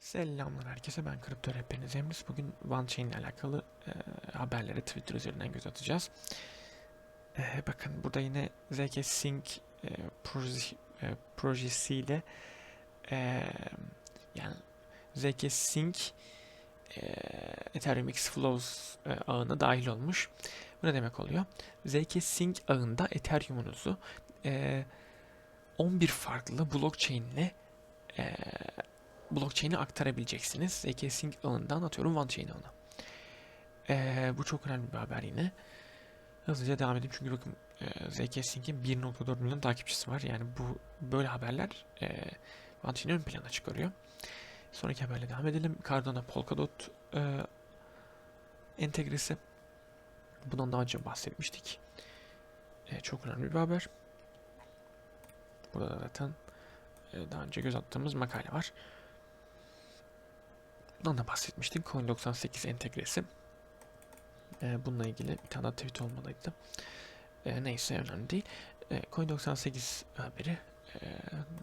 Selamlar herkese ben Kripto Rehberiniz Emris. Bugün OneChain ile alakalı e, haberlere Twitter üzerinden göz atacağız. E, bakın burada yine ZK Sync e, proje, e, projesiyle e, yani ZK Sync e, Ethereum X Flows e, ağına dahil olmuş. Bu ne demek oluyor? ZK Sync ağında Ethereum'unuzu e, 11 farklı blockchain ile e, blockchain'e aktarabileceksiniz. ZK Sync ağından atıyorum OneChain ağına. Ee, bu çok önemli bir haber yine. Hızlıca devam edeyim çünkü bakın e, ZK Sync'in 1.4 milyon takipçisi var. Yani bu böyle haberler e, OneChain'i ön plana çıkarıyor. Sonraki haberle devam edelim. Cardano Polkadot e, entegresi. Bundan daha önce bahsetmiştik. E, çok önemli bir haber. Burada da zaten e, daha önce göz attığımız makale var. Bundan da bahsetmiştim. Coin98 entegresi. Ee, bununla ilgili bir tane tweet olmalıydı. Ee, neyse önemli değil. Ee, Coin98 haberi e,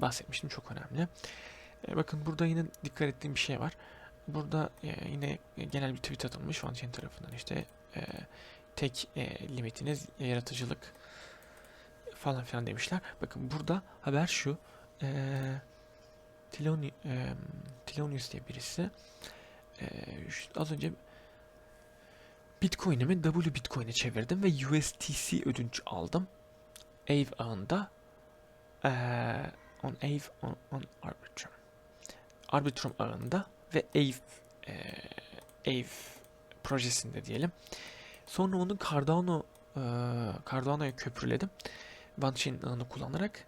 bahsetmiştim. Çok önemli. Ee, bakın burada yine dikkat ettiğim bir şey var. Burada e, yine genel bir tweet atılmış OneChain tarafından işte e, tek e, limitiniz yaratıcılık falan filan demişler. Bakın burada haber şu. Tiloni, e, Tilonius diye birisi e, az önce Bitcoin'imi W Bitcoin'e çevirdim ve USTC ödünç aldım. Ave ağında e, on Ave on, on Arbitrum. Arbitrum ağında ve Ave e, Ave projesinde diyelim. Sonra onu Cardano e, Cardano'ya köprüledim. OneChain ağını kullanarak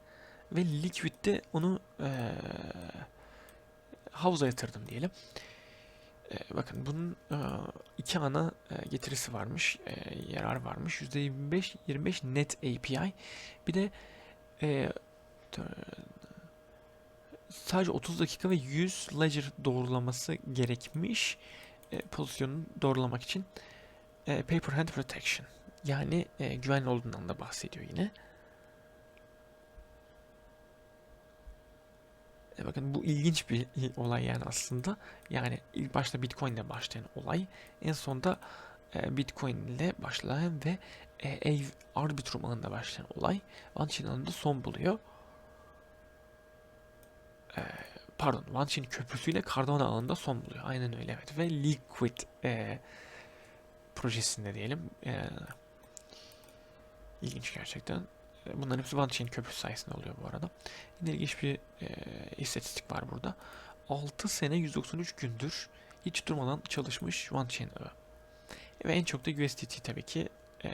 ve Liquid'de onu eee havuza yatırdım diyelim. Eee, bakın bunun eee, iki ana eee, getirisi varmış, eee, yarar varmış. %25 25 net API. Bir de sadece 30 dakika ve 100 ledger doğrulaması gerekmiş eee, pozisyonunu doğrulamak için paper hand protection. Yani güvenli olduğundan da bahsediyor yine. Bakın bu ilginç bir olay yani aslında. Yani ilk başta Bitcoin ile başlayan olay en sonunda e, Bitcoin ile başlayan ve e, Ave Arbitrum ağında başlayan olay OneChain ağında son buluyor. E, pardon OneChain köprüsüyle Cardano ağında son buluyor. Aynen öyle evet. Ve Liquid e, projesinde diyelim. E, ilginç gerçekten. Bunların hepsi OneChain köprüsü sayesinde oluyor bu arada. Yine ilginç bir e, istatistik var burada. 6 sene 193 gündür hiç durmadan çalışmış OneChain ağı. Ve en çok da USDT tabii ki e,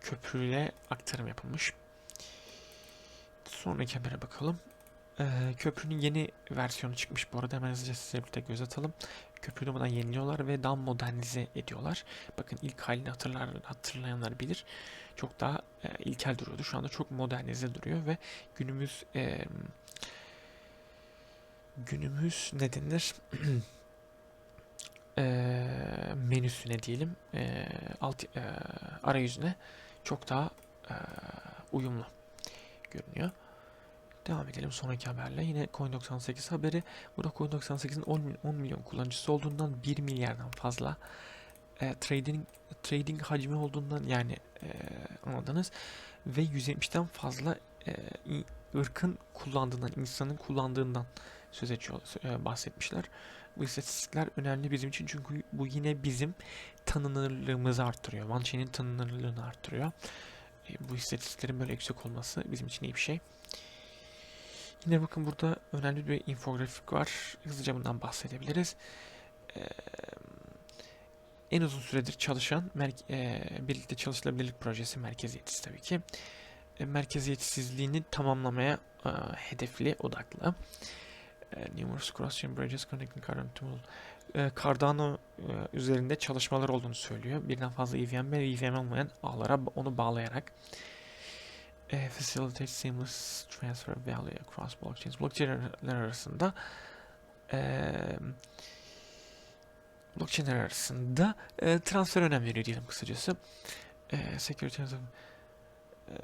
köprüyle aktarım yapılmış. Sonraki habere bakalım. E, köprünün yeni versiyonu çıkmış bu arada hemen hızlıca size birlikte göz atalım. Köprüyü durmadan yeniliyorlar ve daha modernize ediyorlar. Bakın ilk halini hatırlar, hatırlayanlar bilir. Çok daha e, ilkel duruyordu. Şu anda çok modernize duruyor ve günümüz e, günümüz ne denir? e, menüsüne diyelim e, alt e, arayüzüne çok daha e, uyumlu görünüyor. Devam edelim sonraki haberle. Yine Coin98 haberi. Burada Coin98'in 10, milyon- 10 milyon kullanıcısı olduğundan 1 milyardan fazla e, trading trading hacmi olduğundan yani e, anladınız ve 170'ten fazla e, ırkın kullandığından, insanın kullandığından söz ediyor, e, bahsetmişler. Bu istatistikler önemli bizim için çünkü bu yine bizim tanınırlığımızı arttırıyor. OneChain'in tanınırlığını arttırıyor. E, bu istatistiklerin böyle yüksek olması bizim için iyi bir şey. Yine bakın burada önemli bir infografik var. Hızlıca bundan bahsedebiliriz. Ee, en uzun süredir çalışan e, birlikte çalışılabilirlik projesi merkeziyetçisi tabii ki. E, merkeziyetsizliğini tamamlamaya e, hedefli, odaklı. E, numerous cross-chain bridges connecting Cardano to all. E, Cardano e, üzerinde çalışmalar olduğunu söylüyor. Birden fazla EVM ve EVM olmayan ağlara onu bağlayarak facilitate seamless transfer value across blockchains. Blockchain'ler arasında e, blockchain'ler arasında e, transfer önem veriyor diyelim kısacası. E, security of- e,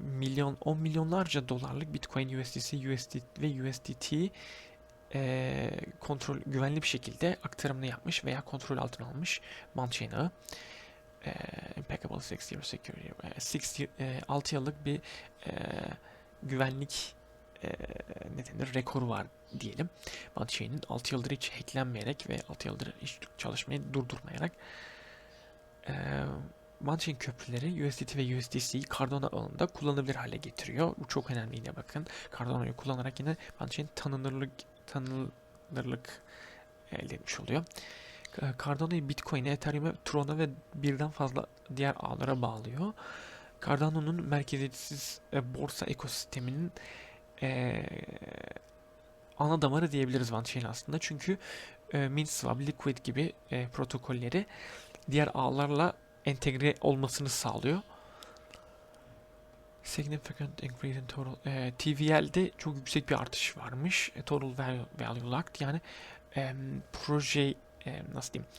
milyon 10 milyonlarca dolarlık Bitcoin, USDC, USD ve USDT e, kontrol güvenli bir şekilde aktarımını yapmış veya kontrol altına almış Manchain ağı. E, impeccable 6 year security. 6 yıllık bir e, güvenlik e, ne denir rekoru var diyelim. Manchain'in 6 yıldır hiç hacklenmeyerek ve 6 yıldır hiç çalışmayı durdurmayarak e, Manchain köprüleri USDT ve USDC'yi Cardano ağında kullanılabilir hale getiriyor. Bu çok önemli yine bakın. Cardano'yu kullanarak yine Manchain tanınırlık tanınırlık elde etmiş oluyor. Cardano'yu Bitcoin'e, Ethereum'e, Tron'a ve birden fazla diğer ağlara bağlıyor. Cardano'nun merkeziyetsiz e, borsa ekosisteminin e, ana damarı diyebiliriz OneChain aslında. Çünkü e, MintSwap, Liquid gibi e, protokolleri diğer ağlarla entegre olmasını sağlıyor. Significant increase in total. E, TVL'de çok yüksek bir artış varmış. E, total value, value locked yani e, proje e, nasıl diyeyim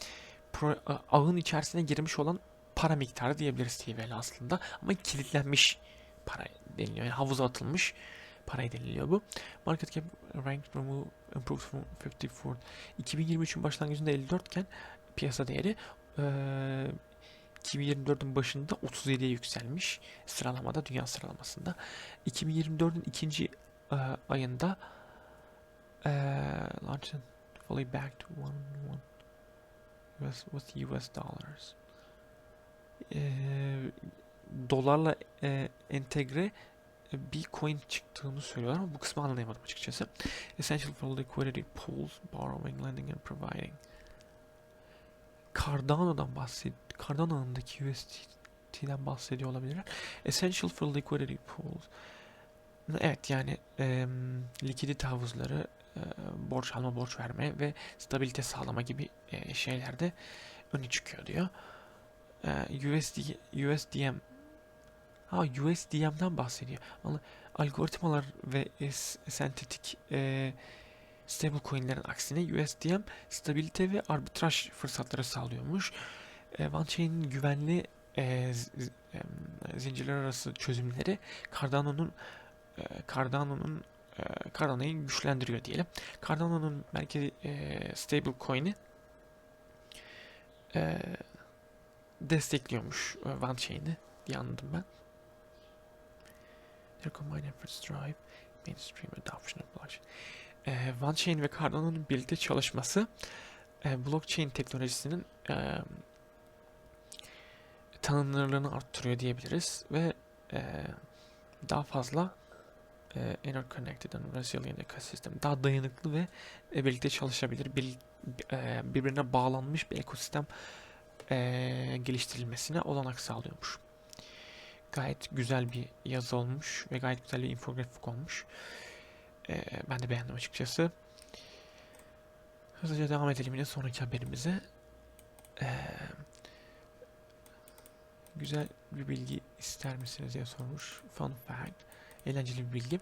pro, e, ağın içerisine girmiş olan para miktarı diyebiliriz TVL aslında ama kilitlenmiş para deniliyor. Yani havuza atılmış para deniliyor bu. Market cap ranked from improved from 54. 2023'ün başlangıcında 54 iken piyasa değeri e, 2024'ün başında 37'ye yükselmiş sıralamada dünya sıralamasında. 2024'ün ikinci e, ayında e, launching fully back to 111 With, with US dollars. Ee, dolarla e, entegre e, Bitcoin çıktığını söylüyorlar ama bu kısmı anlayamadım açıkçası. Essential for liquidity pools, borrowing, lending and providing. Cardano'dan bahsediyor. Cardano'daki USDT'den bahsediyor olabilirler. Essential for liquidity pools. Evet yani e, likidite havuzları e, borç alma, borç verme ve stabilite sağlama gibi e, şeylerde öne çıkıyor diyor. E, USD, USDM Ha USDM'den bahsediyor. Algoritmalar ve sentetik e, stablecoin'lerin aksine USDM stabilite ve arbitraj fırsatları sağlıyormuş. E, OneChain'in güvenli e, zincirler arası çözümleri Cardano'nun e, Cardano'nun Cardano'yu güçlendiriyor diyelim. Cardano'nun belki e, stablecoin'i e, destekliyormuş e, OneChain'i diye anladım ben. Their combined efforts drive mainstream adoption of blockchain. Ee, OneChain ve Cardano'nun birlikte çalışması e, blockchain teknolojisinin e, tanınırlığını arttırıyor diyebiliriz ve e, daha fazla e, interconnected and resilient ecosystem daha dayanıklı ve e, birlikte çalışabilir bir, e, birbirine bağlanmış bir ekosistem e, geliştirilmesine olanak sağlıyormuş. Gayet güzel bir yazı olmuş ve gayet güzel bir infografik olmuş. Ben de beğendim açıkçası. Hızlıca devam edelim yine sonraki haberimize. Güzel bir bilgi ister misiniz diye sormuş. Fun fact. Eğlenceli bir bilgi.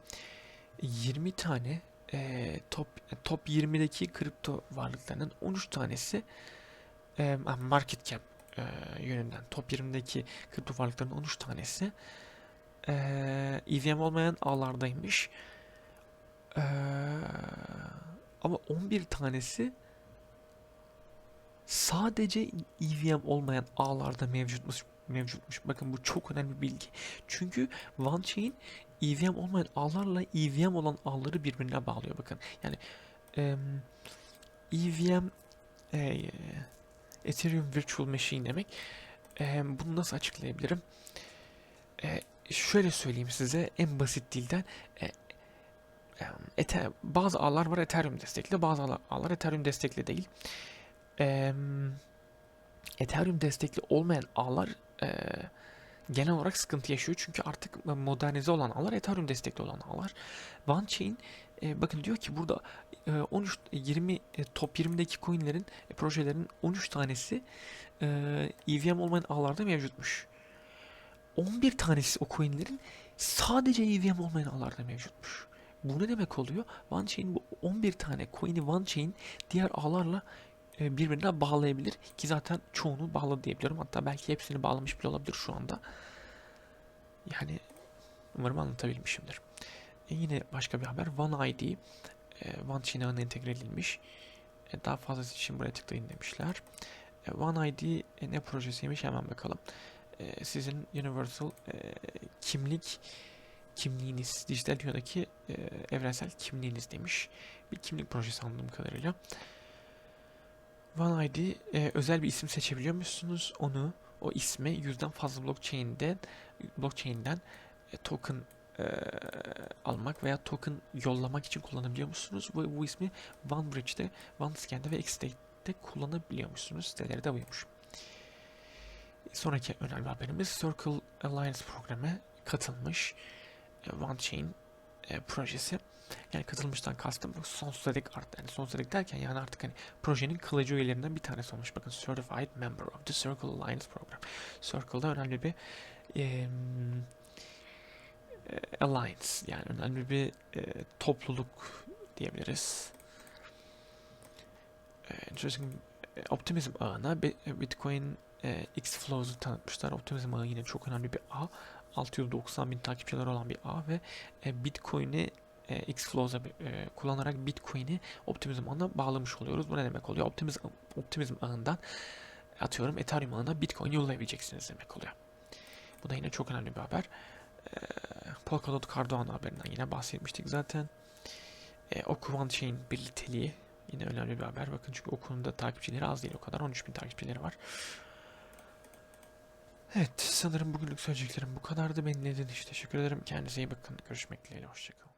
20 tane e, top top 20'deki kripto varlıklarının 13 tanesi e, market cap e, yönünden top 20'deki kripto varlıkların 13 tanesi e, EVM olmayan ağlardaymış. E, ama 11 tanesi sadece EVM olmayan ağlarda mevcutmuş mevcutmuş. Bakın bu çok önemli bir bilgi. Çünkü OneChain EVM olmayan ağlarla EVM olan ağları birbirine bağlıyor. Bakın yani em, EVM e, Ethereum Virtual Machine demek. Ee, bunu nasıl açıklayabilirim? Ee, şöyle söyleyeyim size en basit dilden. E, e, Ethe- bazı ağlar var Ethereum destekli, bazı ağlar, Ethereum destekli değil. Ee, Ethereum destekli olmayan ağlar e, genel olarak sıkıntı yaşıyor. Çünkü artık modernize olan ağlar Ethereum destekli olan ağlar. OneChain e, bakın diyor ki burada e, 13 20 e, top 20'deki coinlerin e, projelerin 13 tanesi e, EVM olmayan ağlarda mevcutmuş. 11 tanesi o coinlerin sadece EVM olmayan ağlarda mevcutmuş. Bu ne demek oluyor? OneChain bu 11 tane coin'i OneChain diğer ağlarla e, birbirine bağlayabilir ki zaten çoğunu bağladı diyebiliyorum. Hatta belki hepsini bağlamış bile olabilir şu anda. Yani umarım anlatabilmişimdir. E, yine başka bir haber. OneID e, OneChain ağına entegre edilmiş. E, daha fazlası için buraya tıklayın demişler. E, OneID e, ne projesiymiş hemen bakalım. E, sizin Universal e, kimlik kimliğiniz, dijital dünyadaki e, evrensel kimliğiniz demiş. Bir kimlik projesi anladığım kadarıyla. OneID e, özel bir isim seçebiliyor musunuz? Onu, o ismi yüzden fazla blockchain'den blockchain'den e, token e, almak veya token yollamak için kullanabiliyor musunuz? Bu, bu ismi OneBridge'de, OneScan'de ve Xstate'de kullanabiliyor musunuz? Siteleri de buymuş. Sonraki önemli haberimiz Circle Alliance programı katılmış. E, OneChain e, projesi. Yani katılmıştan kastım sonsuza dek art yani sonsuza dek derken yani artık hani projenin kılıcı üyelerinden bir tanesi olmuş. Bakın Certified Member of the Circle Alliance Program. Circle'da önemli bir e, alliance yani önemli bir e, topluluk diyebiliriz. E, interesting e, Optimism ağına Bi- Bitcoin e, X-Flows'u tanıtmışlar. Optimism ağı yine çok önemli bir ağ. 690 bin takipçileri olan bir ağ ve e, Bitcoin'i e, X-Flows'a e, kullanarak Bitcoin'i Optimism ağına bağlamış oluyoruz. Bu ne demek oluyor? Optimism, Optimism ağından atıyorum Ethereum ağına Bitcoin yollayabileceksiniz demek oluyor. Bu da yine çok önemli bir haber. E, Polkadot Cardano haberinden yine bahsetmiştik zaten. E, Oku OneChain birlikteliği yine önemli bir haber. Bakın çünkü Oku'nun da takipçileri az değil o kadar. 13 bin takipçileri var. Evet sanırım bugünlük söyleyeceklerim bu kadardı. Beni dinlediğiniz için teşekkür ederim. Kendinize iyi bakın. Görüşmek dileğiyle. Hoşçakalın.